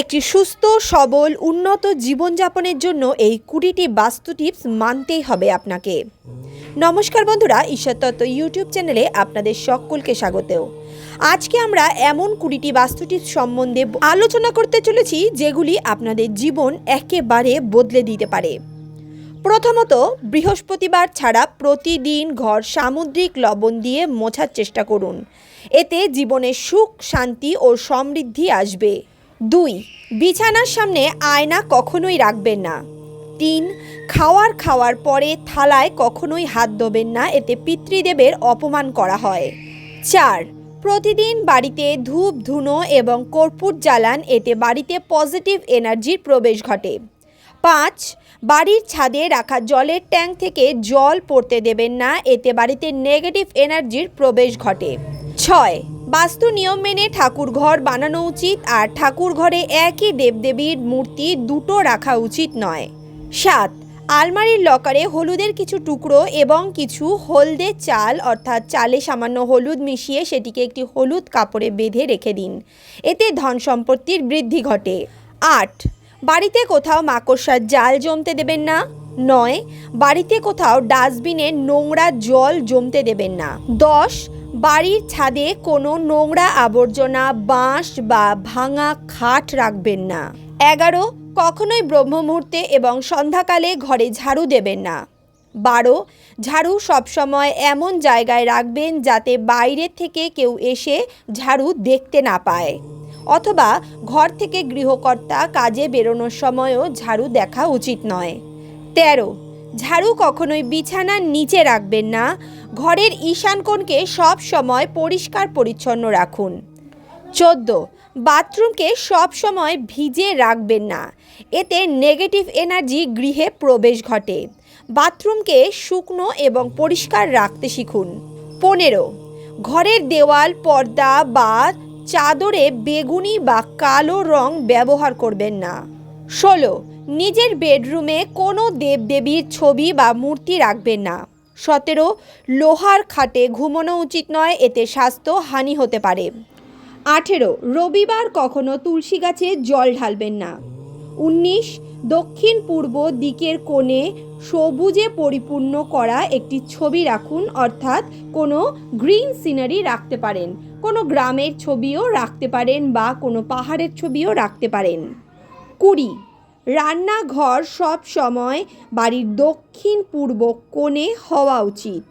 একটি সুস্থ, সবল, উন্নত জীবনযাপনের জন্য এই কুড়িটি বাস্তু টিপস মানতেই হবে আপনাকে। নমস্কার বন্ধুরা ঈশ্বর তত্ত্ব ইউটিউব চ্যানেলে আপনাদের সকলকে স্বাগতেও। আজকে আমরা এমন কুড়িটি বাস্তু টিপস সম্বন্ধে আলোচনা করতে চলেছি যেগুলি আপনাদের জীবন একেবারে বদলে দিতে পারে। প্রথমত, বৃহস্পতিবার ছাড়া প্রতিদিন ঘর সামুদ্রিক লবণ দিয়ে মোছার চেষ্টা করুন। এতে জীবনে সুখ, শান্তি ও সমৃদ্ধি আসবে। দুই, বিছানার সামনে আয়না কখনোই রাখবেন না। তিন, খাওয়ার খাওয়ার পরে থালায় কখনোই হাত ধোবেন না, এতে পিতৃদেবের অপমান করা হয়। চার, প্রতিদিন বাড়িতে ধূপ, ধুনো এবং কর্পূর জ্বালান, এতে বাড়িতে পজিটিভ এনার্জির প্রবেশ ঘটে। পাঁচ, বাড়ির ছাদে রাখা জলের ট্যাঙ্ক থেকে জল পড়তে দেবেন না, এতে বাড়িতে নেগেটিভ এনার্জির প্রবেশ ঘটে। ছয় বাস্তু নিয়ম মেনে ঠাকুর ঘর বানানো উচিত আর ঠাকুর ঘরে একই দেবদেবীর মূর্তি দুটো রাখা উচিত নয়। সাত, আলমারির লকারে হলুদের কিছু টুকরো এবং কিছু হলদে চাল অর্থাৎ চালে সামান্য হলুদ মিশিয়ে সেটিকে একটি হলুদ কাপড়ে বেঁধে রেখে দিন। এতে ধন সম্পত্তির বৃদ্ধি ঘটে। আট, বাড়িতে কোথাও মাকড়সার জাল জমতে দেবেন না। নয়, বাড়িতে কোথাও ডাস্টবিনে নোংরা জল জমতে দেবেন না। দশ বাড়ির ছাদে কোনো নোংরা আবর্জনা, বাঁশ বা ভাঙা খাট রাখবেন না। এগারো, কখনোই ব্রহ্ম মুহূর্তে এবং সন্ধ্যাকালে ঘরে ঝাড়ু দেবেন না। বারো, ঝাড়ু সবসময় এমন জায়গায় রাখবেন যাতে বাইরের থেকে কেউ এসে ঝাড়ু দেখতে না পায়। অথবা ঘর থেকে গৃহকর্তা কাজে বেরোনোর সময়ও ঝাড়ু দেখা উচিত নয়। তেরো ঝাড়ু কখনোই বিছানার নিচে রাখবেন না। ঘরের ঈশান কোণকে সব সময় পরিষ্কার পরিচ্ছন্ন রাখুন। চোদ্দ। বাথরুমকে সব সময় ভিজে রাখবেন না। এতে নেগেটিভ এনার্জি গৃহে প্রবেশ ঘটে। বাথরুমকে শুকনো এবং পরিষ্কার রাখতে শিখুন। পনেরো। ঘরের দেওয়াল, পর্দা বা চাদরে বেগুনি বা কালো রং ব্যবহার করবেন না। ষোলো। নিজের বেডরুমে কোনো দেবদেবীর ছবি বা মূর্তি রাখবেন না। সতেরো, লোহার খাটে ঘুমানো উচিত নয়, এতে স্বাস্থ্য হানি হতে পারে। আঠেরো, রবিবার কখনো তুলসী গাছে জল ঢালবেন না। উনিশ, দক্ষিণ পূর্ব দিকের কোণে সবুজে পরিপূর্ণ করা একটি ছবি রাখুন, অর্থাৎ কোনো গ্রিন সিনারি রাখতে পারেন। কোনো গ্রামের ছবিও রাখতে পারেন বা কোনো পাহাড়ের ছবিও রাখতে পারেন। কুড়ি রান্নাঘর সব সময় বাড়ির দক্ষিণ পূর্ব কোণে হওয়া উচিত।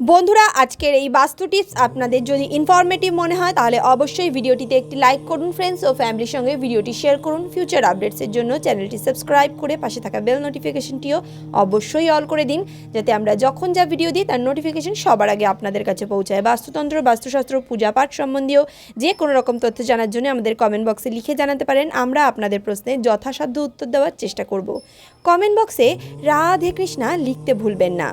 বন্ধুরা, আজকের এই বাস্তু টিপস আপনাদের যদি ইনফরমেটিভ মনে হয়, তাহলে অবশ্যই ভিডিওটিতে একটি লাইক করুন ফ্রেন্ডস ও ফ্যামিলির সঙ্গে ভিডিওটি শেয়ার করুন। ফিউচার আপডেটসের জন্য চ্যানেলটি সাবস্ক্রাইব করে পাশে থাকা বেল নোটিফিকেশনটিও অবশ্যই অল করে দিন, যাতে আমরা যখন যা ভিডিও দিই, তার নোটিফিকেশন সবার আগে আপনাদের কাছে পৌঁছায়। বাস্তুতন্ত্র, বাস্তুশাস্ত্র পূজা পাঠ সম্বন্ধীয় যে কোনো রকম তথ্য জানার জন্য আমাদের কমেন্ট বক্সে লিখে জানাতে পারেন। আমরা আপনাদের প্রশ্নের যথাসাধ্য উত্তর দেওয়ার চেষ্টা করব। কমেন্ট বক্সে রাধে কৃষ্ণা লিখতে ভুলবেন না।